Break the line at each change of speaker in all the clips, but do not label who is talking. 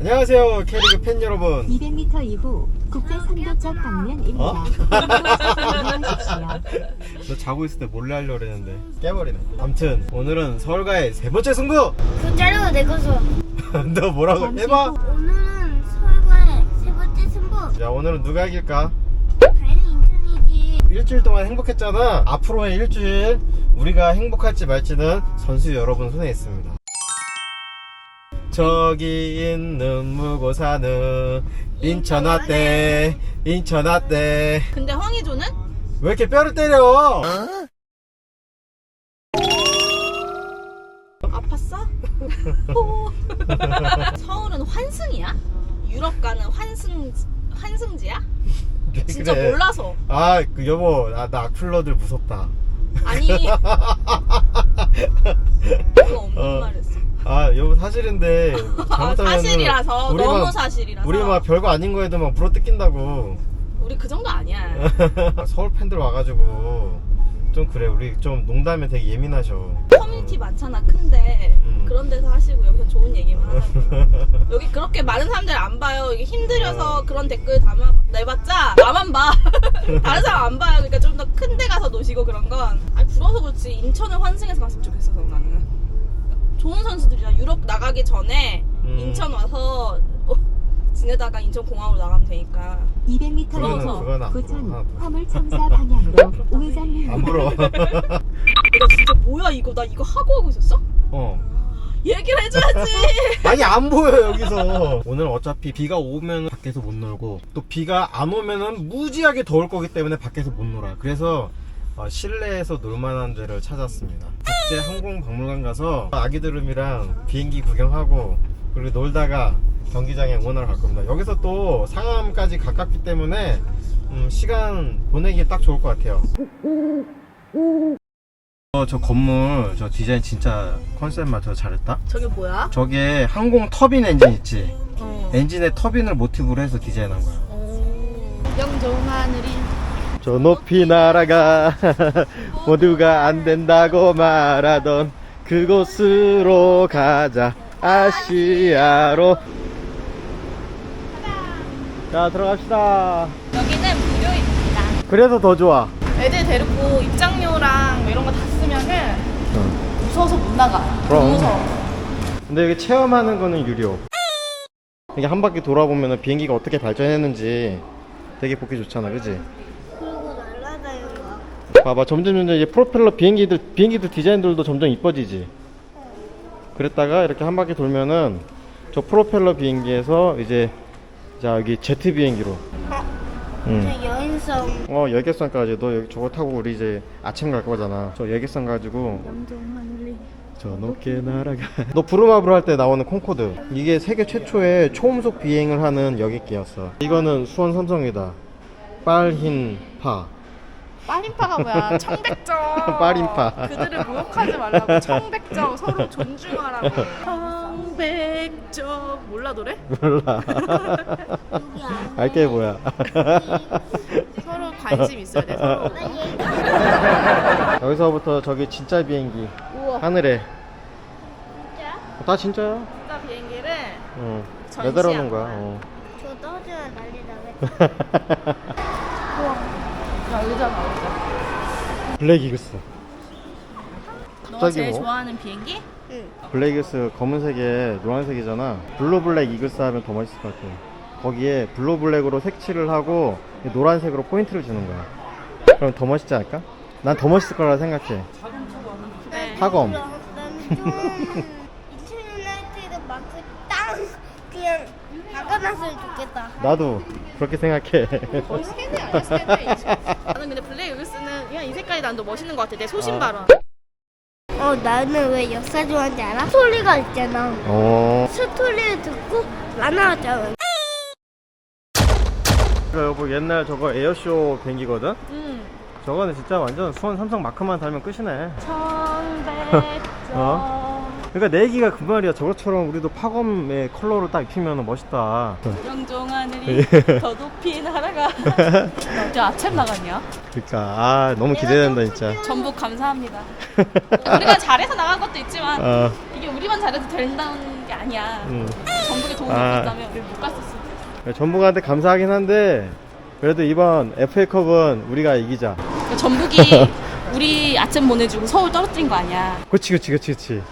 안녕하세요 K리그 팬 여러분.
200m 이후 국제 상도점 방면입니다.
어?
안녕하십시오.
너 자고 있을 때 몰래 하려고 그랬는데 깨버리네. 아무튼 오늘은 서울과의 세 번째 승부!
그 자료가 내 거서
너 뭐라고
잠시
해봐.
후.
오늘은 서울과의 세 번째 승부.
야 오늘은 누가 이길까?
당연히 인천이지.
일주일 동안 행복했잖아. 앞으로의 일주일 우리가 행복할지 말지는 선수 여러분 손에 있습니다 저기 있는 무고사는 인천 왔대 인천 왔대
근데 황희조는
왜 이렇게 뼈를 때려
아팠어? 호. 서울은 환승이야? 유럽 가는 환승 환승지야? 진짜
그래.
몰라서
아, 그 여보, 아, 나 악플러들 무섭다.
아니 그거 없는
어.
말했어.
아, 여보 사실인데
아,
잘못하면
사실이라서.
우리
너무
막,
사실이라서.
우리 막 별거 아닌 거에도 막 불어 뜯긴다고.
우리 그 정도 아니야.
서울 팬들 와가지고 좀 그래. 우리 좀 농담에 되게 예민하셔.
커뮤니티 많잖아 큰데.
음.
그런 데서 하시고 여기서 좋은 얘기만 하자고. 여기 그렇게 많은 사람들 안 봐요. 이게 힘들어서 그런 댓글 담아 내봤자 나만 봐. 다른 사람 안 봐요. 그러니까 좀 더 큰 데 가서 노시고 그런 건. 아니 부러워서 그렇지. 인천을 환승해서 갔으면 좋겠어서 나는 좋은 선수들이야 유럽 나가기 전에
음.
인천 와서 어, 지내다가 인천 공항으로 나가면 되니까
200m
그거는- 그건 안
부천
부러워.
화물청사 방향으로
안
우회전입니다.
부러워.
나 진짜 뭐야 이거 나 이거 하고 하고 있었어?
어.
얘기를 해줘야지
아니 안 보여 여기서 오늘 어차피 비가 오면 밖에서 못 놀고 또 비가 안 오면은 무지하게 더울 거기 때문에 밖에서 못 놀아 그래서 어, 실내에서 놀만한 데를 찾았습니다 국제 항공박물관 가서 아기들음이랑 비행기 구경하고 그리고 놀다가 경기장에 응원하러 갈 겁니다 여기서 또 상암까지 가깝기 때문에 음, 시간 보내기 딱 좋을 것 같아요 어, 저 건물 저 디자인 진짜 컨셉 맞춰 잘했다
저게 뭐야?
저게 항공 터빈 엔진 있지?
어.
엔진의 터빈을 모티브로 해서 디자인한 거야.
영종 하늘이
저 높이 날아가 모두가 안 된다고 말하던 그곳으로 가자 아시아로 자 들어갑시다
여기는 무료입니다.
그래서 더 좋아
애들 데리고 입장료랑 뭐 이런 거 다 쓰면은 무서워서 못 나가.
그럼.
너무 무서워.
근데 여기 체험하는 거는 유료 이게 한 바퀴 돌아보면 비행기가 어떻게 발전했는지 되게 보기 좋잖아 그지?
그리고 날라다니는 거
봐봐 점점 점점 이제 프로펠러 비행기들 비행기들 디자인들도 점점 이뻐지지. 그랬다가 이렇게 한 바퀴 돌면은 저 프로펠러 비행기에서 이제 자 여기 제트 비행기로. 응.
저 여인성.
어 열계선까지 너 여기 저거 타고 우리 이제 아침 갈 거잖아. 저 열계선 가지고 저 높게 날아가. 너 부루마블 할 때 나오는 콩코드. 이게 세계 최초의 초음속 비행을 하는 여객기였어. 이거는 수원 삼성이다. 빨흰 파
빨인파가 뭐야? 청백정.
빨인파.
그들을 모욕하지 말라고. 청백정 서로 존중하라고. 청백정 몰라 노래?
몰라 알게 뭐야
서로 관심 있어야 돼. 서로.
여기서부터 저기 진짜 비행기
우와.
하늘에
진짜?
어, 다 진짜야
진짜 비행기를
어.
전시한
매달아 놓은 거야
거야.
어.
저 떠주면 난리 나겠다
의자 나 의자.
블랙 이글스
너가
갑자기
제일
뭐?
좋아하는 비행기?
응
블랙 이글스 검은색에 노란색이잖아 블루 블랙 이글스 하면 더 멋있을 것 같아 거기에 블루 블랙으로 색칠을 하고 노란색으로 포인트를 주는 거야 그럼 더 멋있지 않을까? 난 더 멋있을 거라 생각해
네.
파검
나는 좀 인천 유나이티드 마크 땅 그냥 바꿔놨으면 좋겠다
나도 그렇게 생각해
거의 세네 아니야 세네. 나는 근데 블랙 이글스는 그냥 이 색깔이 난 더 멋있는 것 같아. 내 소신
아.
발언.
어 나는 왜 역사 좋아하는지 알아? 스토리가 있잖아
어
스토리를 듣고 만화하잖아
여보 옛날 저거 에어쇼 비행기거든?
음.
저거는 진짜 완전 수원 삼성 마크만 달면 끝이네
청백정.
어? 그러니까 내 얘기가 그 말이야 저것처럼 우리도 파검의 컬러로 딱 입히면 멋있다
영종 하늘이 더 높이 날아가. 저 아침 나갔냐?
그러니까 아 너무 기대된다 진짜
전북 감사합니다. 우리가 잘해서 나간 것도 있지만
어.
이게 우리 우리만 잘해도 된다는 게 아니야.
음.
전북에 도움이
아.
됐다면 우리 못 갔을 수도 있어.
전북한테 감사하긴 한데 그래도 이번 FA컵은 우리가 이기자.
그러니까 전북이 우리 아침 보내주고 서울 떨어뜨린 거 아니야.
그치 그치 그치 그치.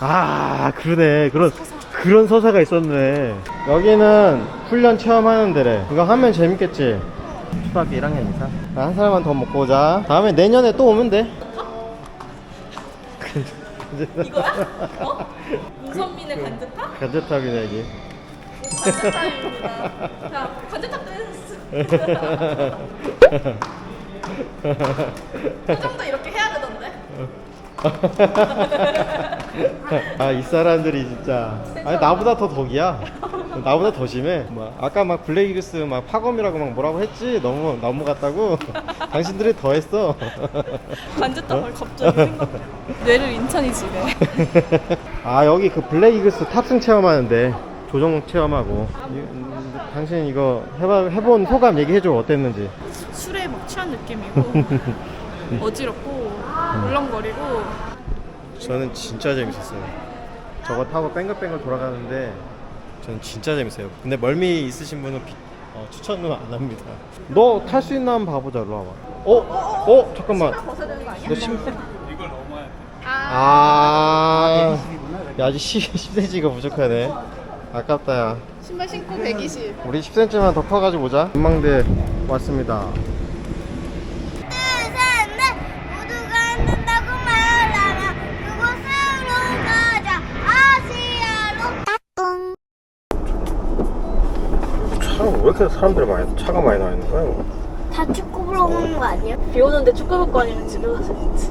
아 그러네 그런 그런 서사가 있었네. 여기는 훈련 체험하는 데래. 이거 하면 재밌겠지. 초등학교 1학년 이상. 아, 한 사람만 더 먹고 오자. 다음에 내년에 또 오면 돼.
이거야? 어? 우선민의 간접탑?
간접탑 이야기.
간접탑입니다. 자, 간접탑 댄스. 표정도 이렇게 해야 되던데.
아 이 사람들이 진짜. 아니 나보다 더 덕이야. 나보다 더 심해. 막 아까 막 블랙이글스 막 파검이라고 막 뭐라고 했지? 너무 너무 같다고? 당신들이 더 했어.
간접탑을 갑자기 생각. 뇌를 인천이 지네.
아 여기 그 블랙이글스 탑승 체험하는데 조종 체험하고. 이- 음, 당신 이거 해봐, 해본 소감 얘기해줘. 어땠는지.
술에 막 취한 느낌이고 어지럽고 울렁거리고
저는 진짜 재밌었어요. 저거 타고 뺑글뺑글 돌아가는데 저는 진짜 재밌어요. 근데 멀미 있으신 분은 비- 어, 추천은 안 합니다. 너 탈 수 있나 한번 봐보자. 일로 와봐. 어? 어? 잠깐만.
벗어야 되는 거 아니야?
너 심... 아, 야, 아직 10, 10cm가 부족하네. 아깝다, 야.
신발 신고 120.
우리 10cm만 더 커가지고 오자. 전망대 왔습니다.
셋넷 모두가 앉는다고 말하라 그곳으로 가자 아시아로
이렇게 사람들이 많이, 차가 많이 나 있는 거야?
다 축구 보러 오는 거 아니야?
비 오는데 축구 볼거 아니면 집에 가서 했지.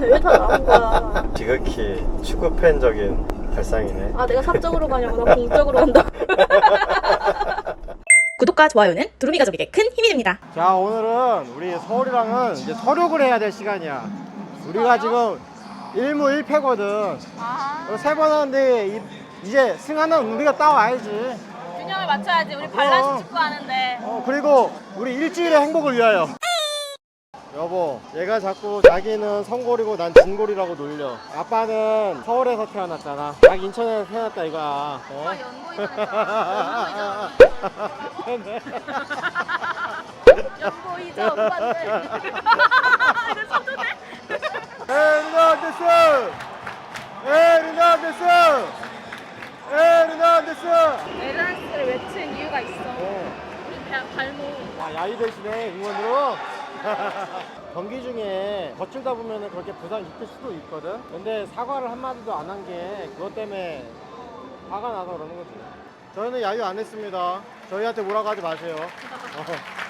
왜다 나온 거야?
지극히 축구 팬적인 발상이네.
아 내가 사적으로 가냐고 나 공적으로 간다. 구독과 좋아요는 두루미 가족에게 큰 힘이 됩니다.
자 오늘은 우리 서울이랑은 이제 서력을 해야 될 시간이야 우리가 지금 1무 1패거든 세 번 하는데 이- 이제 승하는 우리가 따와야지
균형을 맞춰야지. 우리
밸런스
축구 하는데.
어, 그리고 우리 일주일의 행복을 위하여 여보 얘가 자꾸 자기는 성골이고 난 진골이라고 놀려 아빠는 서울에서 태어났잖아 자기 인천에서 태어났다 이거야 어?
연보이자 오빠들.
에르난데스! 에르난데스! 에르난데스!
에란스를 외친 이유가 있어. 우리 배- 발목.
아, 야유 대신에 응원으로? 경기 중에 거칠다 보면 그렇게 부상 입힐 수도 있거든? 근데 사과를 한마디도 안 한 게 그것 때문에 화가 나서 그러는 거지. 저희는 야유 안 했습니다. 저희한테 뭐라고 하지 마세요. 어.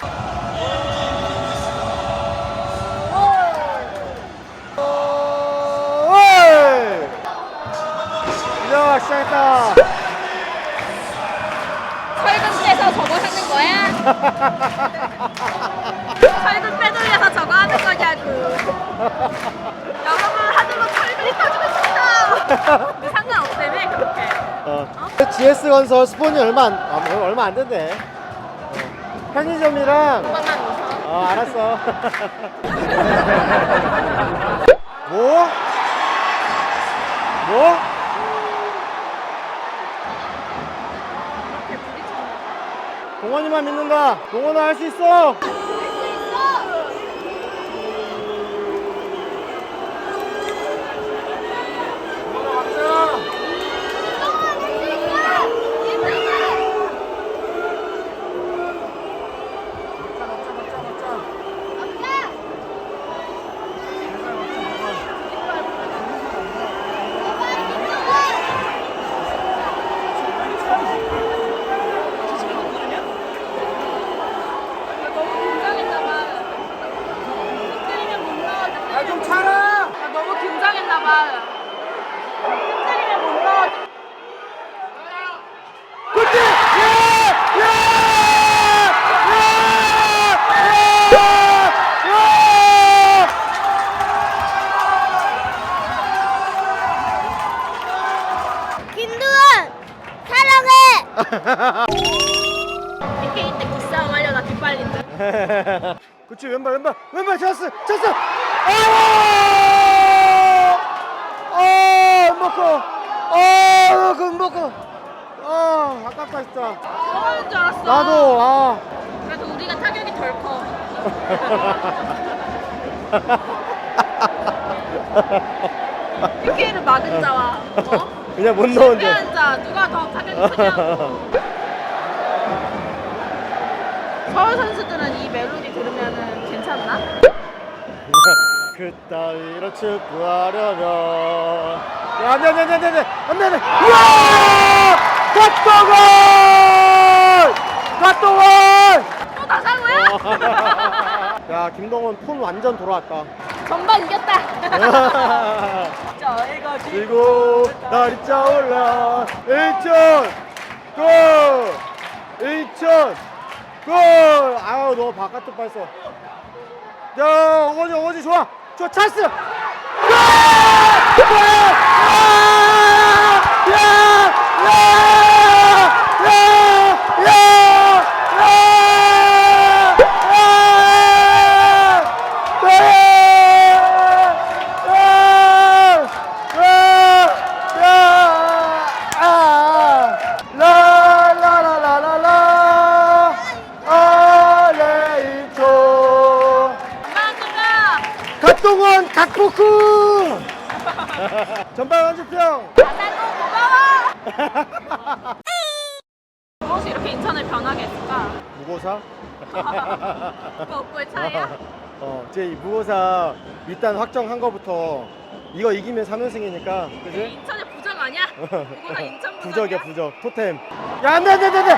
이제 시작했다.
설금 빼서 저거 하는 거야? 설금 빼돌려서 저거 하는 거냐고. 여러분 하늘로 설금이 터지고 싶다. 상관없다며 그렇게.
어. GS 건설 스폰이 얼마 안, 아, 뭐 얼마 안 된대. 어. 편의점이랑
오빠만 웃어.
어 알았어. 뭐? 뭐? 동원이만 믿는다. 동원아 할 수 있어.
너무 긴장했나봐. 때리면 못 나와.
아좀 차라.
나 너무 긴장했나봐. 때리면 못 나와.
그렇지. 예! 예! 예! 예!
김두원 사랑해
BK 때 기싸움 하려다 뒷발린 듯.
그치 왼발 왼발 왼발 쳤어 쳤어 아! 아! 안 먹고 어, 그거 먹고. 아, 아깝다 진짜.
들어가는 줄 알았어.
나도 아.
그래도 우리가 타격이 덜 커. PK를 막은 자와 어?
그냥 못 넣은 줄.
자 누가 더 타격이 크냐고. 서울 선수들은 이 멜로디 들으면은 괜찮나?
그따위로 축구하려면. 야, 안돼 안돼 안돼 안돼 안돼 안돼 우와 갓도골 갓도골
또 나상호야?
야 김동원 폰 완전 돌아왔다.
전반 이겼다. 자 이거
그리고 날이 차올라. 인천 골! 인천 골! 아우 너 바깥쪽 봤어. 야 어거지 어거지 좋아 좋아 찬스 골! 골! 아! 야! 야! 야! 야! 라라라라라라 아레이토
엄마
갓동원 갓포크 전방 완주평
나상호 고마워. 이렇게 인천을 변하게 했을까?
무고사
그거 오빠의 차이야?
어, 이제 이 무고사 일단 확정한 거부터 이거 이기면 3연승이니까 그지?
인천의 부정 아니야? 누구나 인천
부적이야
부정이야?
부적 토템 야 안 돼 안 돼 안 돼 안 돼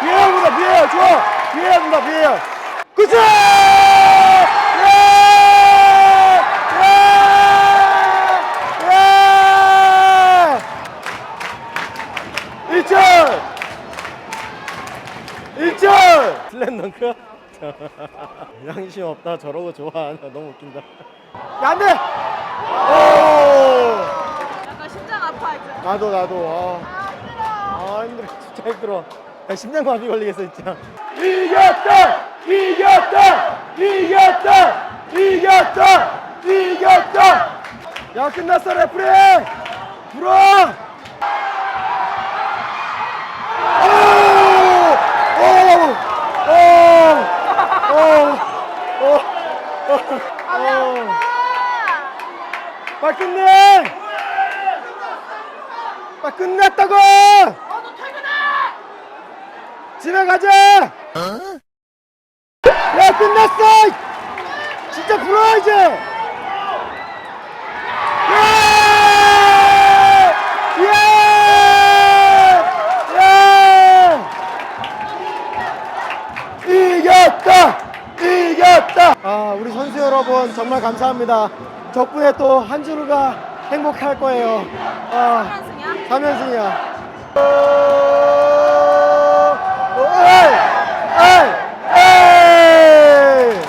비에야 본다 비에야 좋아 비에야 본다 비에야 그치 예! 예! 예! 일천 슬램덩크 양심 없다. 저러고 좋아 나. 너무 웃긴다. 야 안돼! 오
약간 심장 아파 이제.
나도 나도. 아, 아 힘들어. 진짜 힘들어. 야, 심장마비 걸리겠어 진짜. 이겼다! 이겼다! 이겼다! 이겼다! 이겼다! 야 끝났어 레프리! 불어 오오오오오오 빨리 끝내 끝났다고
너도 퇴근해!
집에 가자 야 끝났어 진짜 불어 이제 예! 예! 예! 이겼다 이겼다 아 우리 선수 여러분 정말 감사합니다 덕분에 또한 주루가 행복할 거예요 아.
3연승이야?
3연승이야. 에이! 에이! 에이!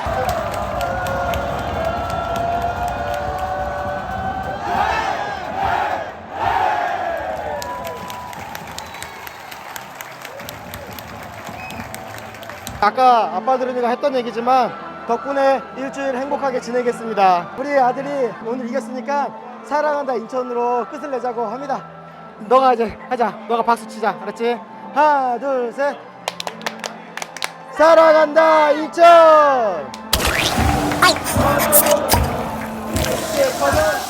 아까 아빠 들으니까 했던 얘기지만 덕분에 일주일 행복하게 지내겠습니다. 우리 아들이 오늘 이겼으니까 사랑한다 인천으로 끝을 내자고 합니다. 너가 이제 하자. 너가 박수 치자. 알았지? 하나, 둘, 셋. 인천. 이렇게 커져